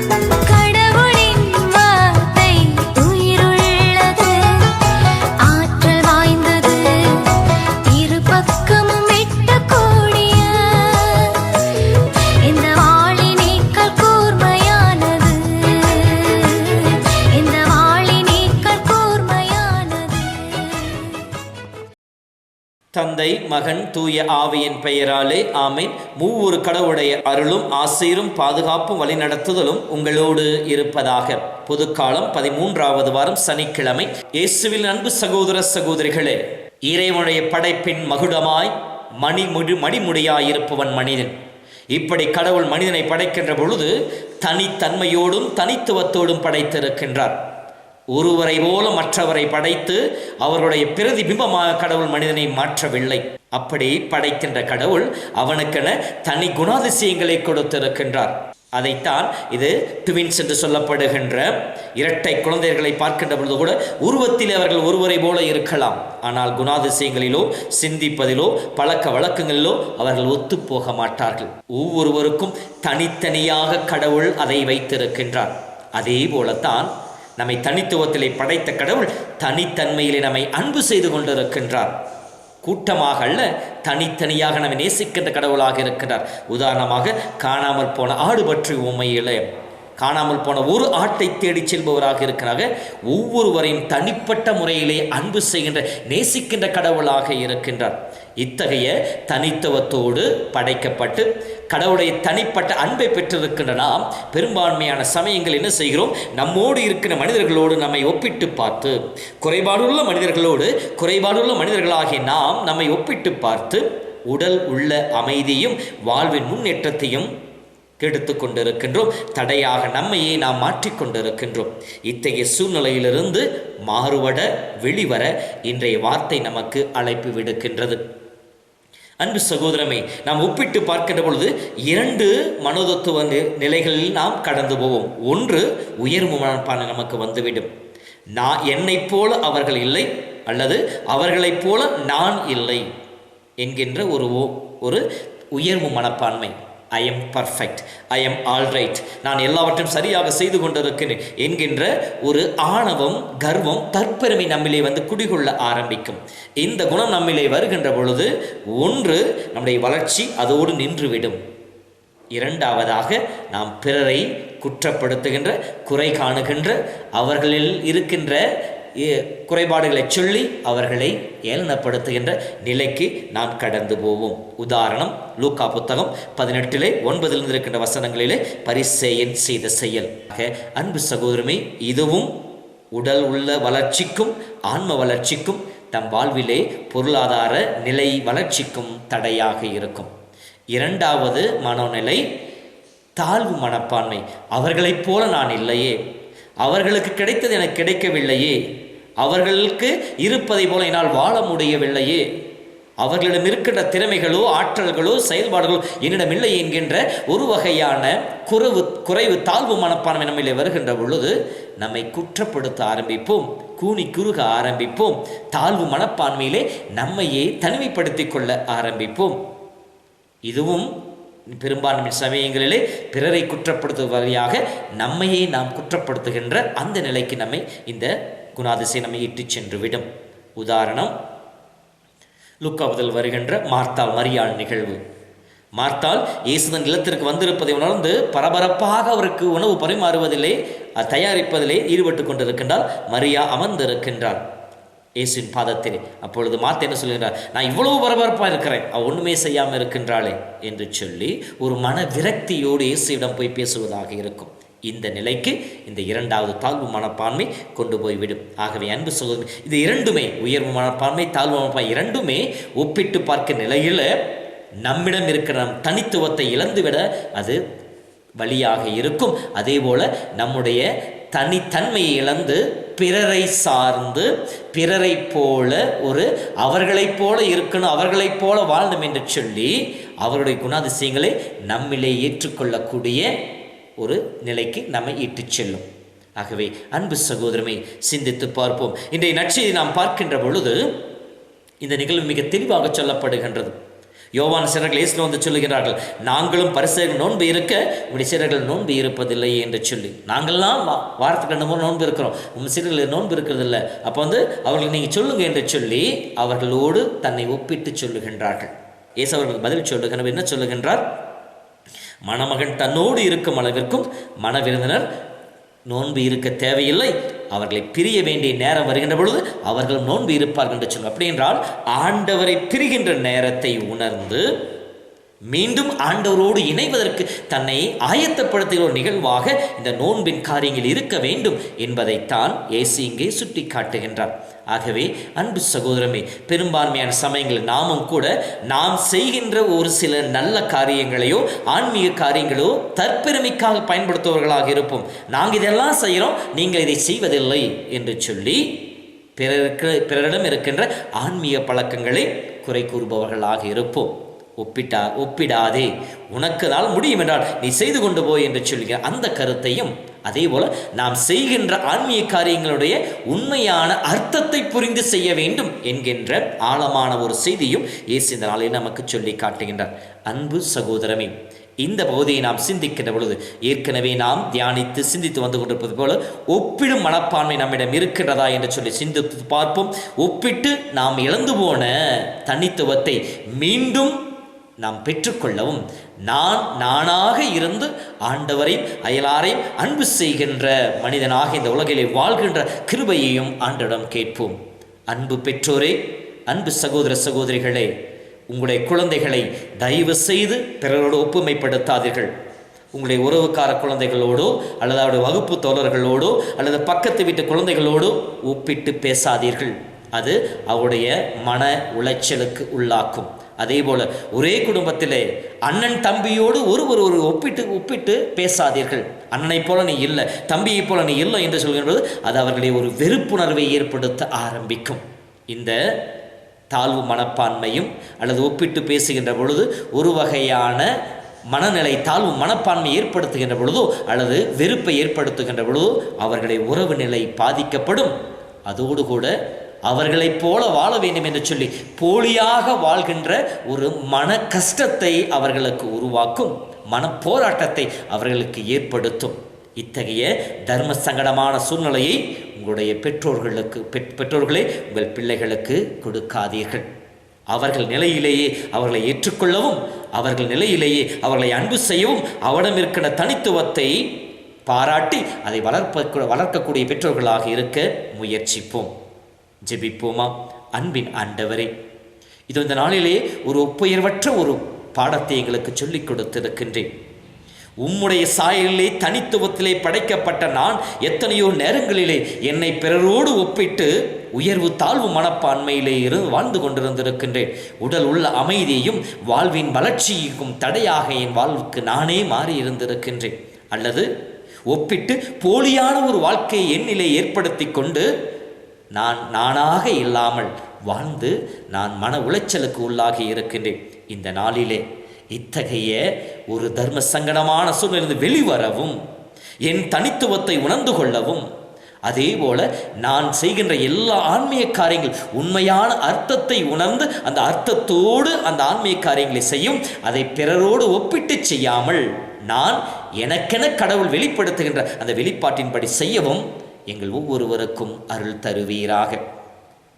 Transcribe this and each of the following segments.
Come தந்தை மகன் தூய ஆவியின் பெயராலே ஆமென். மூவொரு கடவுடைய அருளும் ஆசீரும் பாதுகாப்பும் வழிநடத்துதலும் உங்களோடு இருப்பதாக. பொதுக்காலம் பதிமூன்றாவது வாரம் சனிக்கிழமை. இயேசுவில் அன்பு சகோதர சகோதரிகளே இறைவனுடைய படைப்பின் மகுடமாய் மணிமுடி மணிமுடியாயிருப்பவன் மனிதன். இப்படி கடவுள் மனிதனை படைக்கின்ற பொழுது தனித்தன்மையோடும் தனித்துவத்தோடும் படைத்திருக்கின்றார். ஒருவரை போல மற்றவரை படைத்து அவர்களுடைய பிரதிபிம்பமாக கடவுள் மனிதனை மாற்றவில்லை. அப்படி படைக்கின்ற கடவுள் அவனுக்கென தனி குணாதிசயங்களை கொடுத்திருக்கின்றார். அதைத்தான் இது ட்வின்ஸ் என்று சொல்லப்படுகின்ற இரட்டை குழந்தைகளை பார்க்கின்ற பொழுது கூட உருவத்தில் அவர்கள் ஒருவரை போல இருக்கலாம். ஆனால் குணாதிசயங்களிலோ சிந்திப்பதிலோ பழக்க வழக்கங்களிலோ அவர்கள் ஒத்துப்போக மாட்டார்கள். ஒவ்வொருவருக்கும் தனித்தனியாக கடவுள் அதை வைத்திருக்கின்றார். அதே போலத்தான் நம்மை தனித்துவத்திலே படைத்த கடவுள் தனித்தன்மையிலே நம்மை அன்பு செய்து கொண்டிருக்கின்றார். கூட்டமாக அல்ல தனித்தனியாக நம்மை நேசிக்கின்ற கடவுளாக இருக்கின்றார். உதாரணமாக காணாமல் போன ஆடு பற்றி உண்மையிலே காணாமல் போன ஒரு ஆட்டை தேடிச் செல்பவராக இருக்கிறாங்க. ஒவ்வொருவரையும் தனிப்பட்ட முறையிலே அன்பு செய்கின்ற நேசிக்கின்ற கடவுளாக இருக்கின்றார். இத்தகைய தனித்துவத்தோடு படைக்கப்பட்டு கடவுளுடைய தனிப்பட்ட அன்பை பெற்றிருக்கின்ற நாம் பெரும்பான்மையான சமயங்கள் என்ன செய்கிறோம்? நம்மோடு இருக்கிற மனிதர்களோடு நம்மை ஒப்பிட்டு பார்த்து குறைபாடுள்ள மனிதர்களோடு குறைபாடுள்ள மனிதர்களாகிய நாம் நம்மை ஒப்பிட்டு பார்த்து உடல் உள்ள அமைதியும் வாழ்வின் முன்னேற்றத்தையும் கெடுத்து கொண்டிருக்கின்றோம் தடையாக நம்மையே நாம் மாற்றிக்கொண்டிருக்கின்றோம். இத்தகைய சூழ்நிலையிலிருந்து மாறுபட வெளிவர இன்றைய வார்த்தை நமக்கு அழைப்பு விடுக்கின்றது. அன்பு சகோதரமே நாம் ஒப்பிட்டு பார்க்கின்ற பொழுது இரண்டு மனோதத்துவ நிலைகளில் நாம் கடந்து போவோம். ஒன்று உயர்வு மனப்பான்மை நமக்கு வந்துவிடும். நான் என்னைப் போல அவர்கள் இல்லை அல்லது அவர்களைப் போல நான் இல்லை என்கின்ற ஒரு ஓ- ஒரு உயர்வு மனப்பான்மை. I am perfect I am alright நான் எல்லாவற்றையும் சரியாக செய்து கொண்டிருக்கிறேன் என்கின்ற ஒரு ஆணவம் கர்வம் தற்பெருமை நம்மிலே வந்து குடிகொள்ள ஆரம்பிக்கும். இந்த குணம் நம்மிலே வருகின்ற பொழுது ஒன்று நம்முடைய வளர்ச்சி அதோடு நின்றுவிடும். இரண்டாவதாக நாம் பிறரை குற்றப்படுத்துகின்ற குறை காணுகின்ற அவர்களில் இருக்கின்ற குறைபாடுகளை சொல்லி அவர்களை ஏளனப்படுத்துகின்ற நிலைக்கு நாம் கடந்து போவோம். உதாரணம் லூக்கா புத்தகம் பதினெட்டிலே ஒன்பதிலிருந்து இருக்கின்ற வசனங்களிலே பரிசெயன் செய்த செயல். ஆக, அன்பு சகோதரமே இதுவும் உடல் உள்ள வளர்ச்சிக்கும் ஆன்ம வளர்ச்சிக்கும் தம் வாழ்விலே பொருளாதார நிலை வளர்ச்சிக்கும் தடையாக இருக்கும். இரண்டாவது மனோநிலை தாழ்வு மனப்பான்மை. அவர்களைப் போல நான் இல்லையே. அவர்களுக்கு கிடைத்தது எனக்கு கிடைக்கவில்லையே. அவர்களுக்கு இருப்பதை போல என்னால் வாழ முடியவில்லையே. அவர்களிடம் இருக்கின்ற திறமைகளோ ஆற்றல்களோ செயல்பாடுகளோ என்னிடம் இல்லை என்கின்ற ஒரு வகையான குறைவு குறைவு தாழ்வு மனப்பான்மை நம்மளே வருகின்ற பொழுது நம்மை குற்றப்படுத்த ஆரம்பிப்போம் கூனி குறுக ஆரம்பிப்போம் தாழ்வு மனப்பான்மையிலே நம்மையே தனிமைப்படுத்தி கொள்ள ஆரம்பிப்போம். இதுவும் பெரும்பான்மை சமயங்களிலே பிறரை குற்றப்படுத்தும் வழியாக நம்மையே நாம் குற்றப்படுத்துகின்ற அந்த நிலைக்கு நம்மை இந்த குணாதிசை நம்மை இட்டுச் சென்று விடும் உதாரணம் லுக்காவதில் வருகின்ற மார்த்தாள் மரியாள் நிகழ்வு. மார்த்தாள் இயேசுதன் இல்லத்திற்கு வந்திருப்பதை உணர்ந்து பரபரப்பாக அவருக்கு உணவு பரிமாறுவதிலே தயாரிப்பதிலே ஈடுபட்டு கொண்டிருக்கின்றால் மரியா அமர்ந்திருக்கின்றார் இயேசுவின் பாதத்திலே அப்பொழுது மாத்த என்ன சொல்கிறார் நான் இவ்வளவு பரபரப்பாக இருக்கிறேன். அவள் ஒன்றுமே செய்யாமல் இருக்கின்றாளே என்று சொல்லி ஒரு மன விரக்தியோடு இயேசுவிடம் போய் பேசுவதாக இருக்கும். இந்த நிலைக்கு இந்த இரண்டாவது தாழ்வு மனப்பான்மை கொண்டு போய்விடும். ஆகவே அன்பு சொல்லுங்கள் இது இரண்டுமே உயர்வு மனப்பான்மை தாழ்வு மனப்பான்மை இரண்டுமே ஒப்பிட்டு பார்க்க நிலையில் நம்மிடம் இருக்கிற நம் தனித்துவத்தை இழந்துவிட அது வழியாக இருக்கும். அதே போல் நம்முடைய தனித்தன்மையை இழந்து பிறரை சார்ந்து பிறரை போல ஒரு அவர்களைப் போல இருக்கணும் அவர்களைப் போல வாழணும் என்று சொல்லி அவருடைய குணாதிசயங்களை நம்மிலே ஏற்றுக்கொள்ளக்கூடிய ஒரு நிலைக்கு நம்மை இட்டு செல்லும். ஆகவே அன்பு சகோதரமே சிந்தித்து பார்ப்போம். இன்றைய நற்செய்தி நாம் பார்க்கின்ற பொழுது இந்த நிகழ்வு மிக தெளிவாக சொல்லப்படுகின்றது. யோவான் சிறர்கள் இயேசுல வந்து சொல்லுகிறார்கள் நாங்களும் பரிசுகள் நோன்பு இருக்க உங்களுடைய சிறர்கள் நோன்பு இருப்பதில்லை என்று சொல்லி. நாங்கள்லாம் வா- வாரத்துக்கு ரெண்டு மூணு நோன்பு இருக்கிறோம். உங்கள் சிறர்கள் நோன்பு இருக்கிறது இல்லை அப்போ வந்து அவர்கள் நீங்கள் சொல்லுங்க என்று சொல்லி அவர்களோடு தன்னை ஒப்பிட்டு சொல்லுகின்றார்கள். இயேசு அவர்கள் பதில் சொல்லுகின்ற என்ன சொல்லுகின்றார்? மணமகன் தன்னோடு இருக்கும் அளவிற்கும் மணவிருந்தினர் நோன்பு இருக்க தேவையில்லை. அவர்களை பிரிய வேண்டிய நேரம் வருகின்ற பொழுது அவர்கள் நோன்பு இருப்பார்கள் என்று சொல்லும் அப்படி என்றால் ஆண்டவரை பிரிகின்ற நேரத்தை உணர்ந்து மீண்டும் ஆண்டவரோடு இணைவதற்கு தன்னை ஆயத்தப்படுத்துகிற ஒரு நிகழ்வாக இந்த நோன்பின் காரியங்கள் இருக்க வேண்டும் என்பதைத்தான் ஏசி இங்கே சுட்டி காட்டுகின்றார் ஆகவே அன்பு சகோதரமே பெரும்பான்மையான சமயங்களில் நாமும் கூட நாம் செய்கின்ற ஒரு சில நல்ல காரியங்களையோ ஆன்மீக காரியங்களோ தற்பெருமைக்காக பயன்படுத்துபவர்களாக இருப்போம். நாங்கள் இதெல்லாம் செய்கிறோம் நீங்கள் இதை செய்வதில்லை என்று சொல்லி பிறருக்கு பிறரிடம் இருக்கின்ற ஆன்மீக பழக்கங்களை குறை கூறுபவர்களாக இருப்போம். ஒப்பிட்டா ஒப்பிடாதே. உனக்கு நாள் முடியும் என்றால் நீ செய்து கொண்டு போய் என்று சொல்கிற அந்த கருத்தையும் அதே போல நாம் செய்கின்ற ஆன்மீக காரியங்களுடைய உண்மையான அர்த்தத்தை புரிந்து செய்ய வேண்டும் என்கின்ற ஆழமான ஒரு செய்தியும் இயேசு இந்த நாளில் நமக்கு சொல்லி காட்டுகின்றார். அன்பு சகோதரமே இந்த பகுதியை நாம் சிந்திக்கின்ற பொழுது ஏற்கனவே நாம் தியானித்து சிந்தித்து வந்து கொண்டிருப்பது போல ஒப்பிடும் மனப்பான்மை நம்மிடம் இருக்கின்றதா என்று சொல்லி சிந்தித்து பார்ப்போம். ஒப்பிட்டு நாம் இழந்து போன தனித்துவத்தை மீண்டும் நாம் பெற்றுக்கொள்ளவும் நான் நானாக இருந்து ஆண்டவரையும் அயலாரையும் அன்பு செய்கின்ற மனிதனாக இந்த உலகிலே வாழ்கின்ற கிருபையையும் ஆண்டிடம் கேட்போம். அன்பு பெற்றோரே அன்பு சகோதர சகோதரிகளே உங்களுடைய குழந்தைகளை தயவு செய்து பிறரோடு ஒப்புமைப்படுத்தாதீர்கள். உங்களுடைய உறவுக்கார குழந்தைகளோடோ அல்லது அவருடைய வகுப்பு தோழர்களோடோ அல்லது பக்கத்து வீட்டு குழந்தைகளோடோ ஒப்பிட்டு பேசாதீர்கள். அது அவருடைய மன உளைச்சலுக்கு உள்ளாக்கும். அதே போல் ஒரே குடும்பத்திலே அண்ணன் தம்பியோடு ஒருவர் ஒரு ஒப்பிட்டு ஒப்பிட்டு பேசாதீர்கள். அண்ணனைப் போல நீ இல்லை தம்பியைப் போல நீ இல்லை என்று சொல்கின்றது அது அவர்களை ஒரு வெறுப்புணர்வை ஏற்படுத்த ஆரம்பிக்கும். இந்த தாழ்வு மனப்பான்மையும் அல்லது ஒப்பிட்டு பேசுகின்ற பொழுது ஒரு வகையான மனநிலை தாழ்வு மனப்பான்மை ஏற்படுத்துகின்ற பொழுதோ அல்லது வெறுப்பை ஏற்படுத்துகின்ற பொழுதோ அவர்களை உறவு நிலை பாதிக்கப்படும். அதோடு கூட அவர்களைப் போல வாழ வேண்டும் என்று சொல்லி போலியாக வாழ்கின்ற ஒரு மன கஷ்டத்தை அவர்களுக்கு உருவாக்கும் மன போராட்டத்தை அவர்களுக்கு ஏற்படுத்தும். இத்தகைய தர்ம சங்கடமான சூழ்நிலையை உங்களுடைய பெற்றோர்களுக்கு பெற்- பெற்றோர்களே உங்கள் பிள்ளைகளுக்கு கொடுக்காதீர்கள். அவர்கள் நிலையிலேயே அவர்களை ஏற்றுக்கொள்ளவும் அவர்கள் நிலையிலேயே அவர்களை அன்பு செய்யவும் அவடம் இருக்கிற தனித்துவத்தை பாராட்டி அதை வளர்ப்ப வளர்க்கக்கூடிய பெற்றோர்களாக இருக்க முயற்சிப்போம். ஜெபிப்போமா? அன்பின் ஆண்டவரே இது இந்த நாளிலே ஒரு ஒப்புயர்வற்ற ஒரு பாடத்தை எங்களுக்கு சொல்லிக் கொடுத்திருக்கின்றேன். உம்முடைய சாயலிலே தனித்துவத்திலே படைக்கப்பட்ட நான் எத்தனையோ நேரங்களிலே என்னை பிறரோடு ஒப்பிட்டு உயர்வு தாழ்வு மனப்பான்மையிலே இருந்து வாழ்ந்து கொண்டிருந்திருக்கின்றேன். உடல் உள்ள அமைதியையும் வாழ்வின் வளர்ச்சிக்கும் தடையாக என் வாழ்வுக்கு நானே மாறி இருந்திருக்கின்றேன். அல்லது ஒப்பிட்டு போலியான ஒரு வாழ்க்கையை என்னிலே ஏற்படுத்தி கொண்டு நான் நானாக இல்லாமல் வாழ்ந்து நான் மன உளைச்சலுக்கு உள்ளாகி இருக்கின்றேன். இந்த நாளிலே இத்தகைய ஒரு தர்ம சங்கடமான சூழ்நிலிருந்து வெளிவரவும் என் தனித்துவத்தை உணர்ந்து கொள்ளவும் அதே போல நான் செய்கின்ற எல்லா ஆன்மீக காரியங்கள் உண்மையான அர்த்தத்தை உணர்ந்து அந்த அர்த்தத்தோடு அந்த ஆன்மீக காரியங்களை செய்யும் அதை பிறரோடு ஒப்பிட்டு செய்யாமல் நான் எனக்கென கடவுள் வெளிப்படுத்துகின்ற அந்த வெளிப்பாட்டின்படி செய்யவும் எங்கள் ஒவ்வொருவருக்கும் அருள் தருவீராக.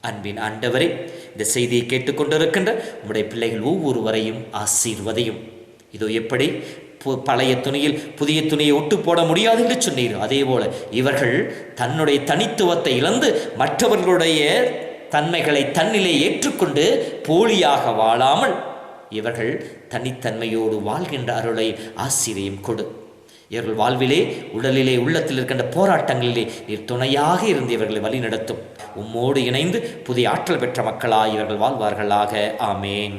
அன்பின் ஆண்டவரே இந்த செய்தியை கேட்டுக்கொண்டிருக்கின்ற உம்முடைய பிள்ளைகள் ஒவ்வொருவரையும் ஆசீர்வதையும். இதோ எப்படி பு- பழைய துணியில் புதிய துணியை ஒட்டு போட முடியாது என்று சொன்னீர். அதே போல இவர்கள் தன்னுடைய தனித்துவத்தை இழந்து மற்றவர்களுடைய தன்மைகளை தன்னிலே ஏற்றுக்கொண்டு போலியாக வாழாமல் இவர்கள் தனித்தன்மையோடு வாழ்கின்ற அருளை ஆசிரியம் கொடு. இவர்கள் வாழ்விலே உடலிலே உள்ளத்தில் இருக்கின்ற போராட்டங்களிலே நீர் துணையாக இருந்து இவர்களை வழிநடத்தும் உம்மோடு இணைந்து புதிய ஆற்றல் பெற்ற மக்களாய் இவர்கள் வாழ்வார்களாக. ஆமேன்.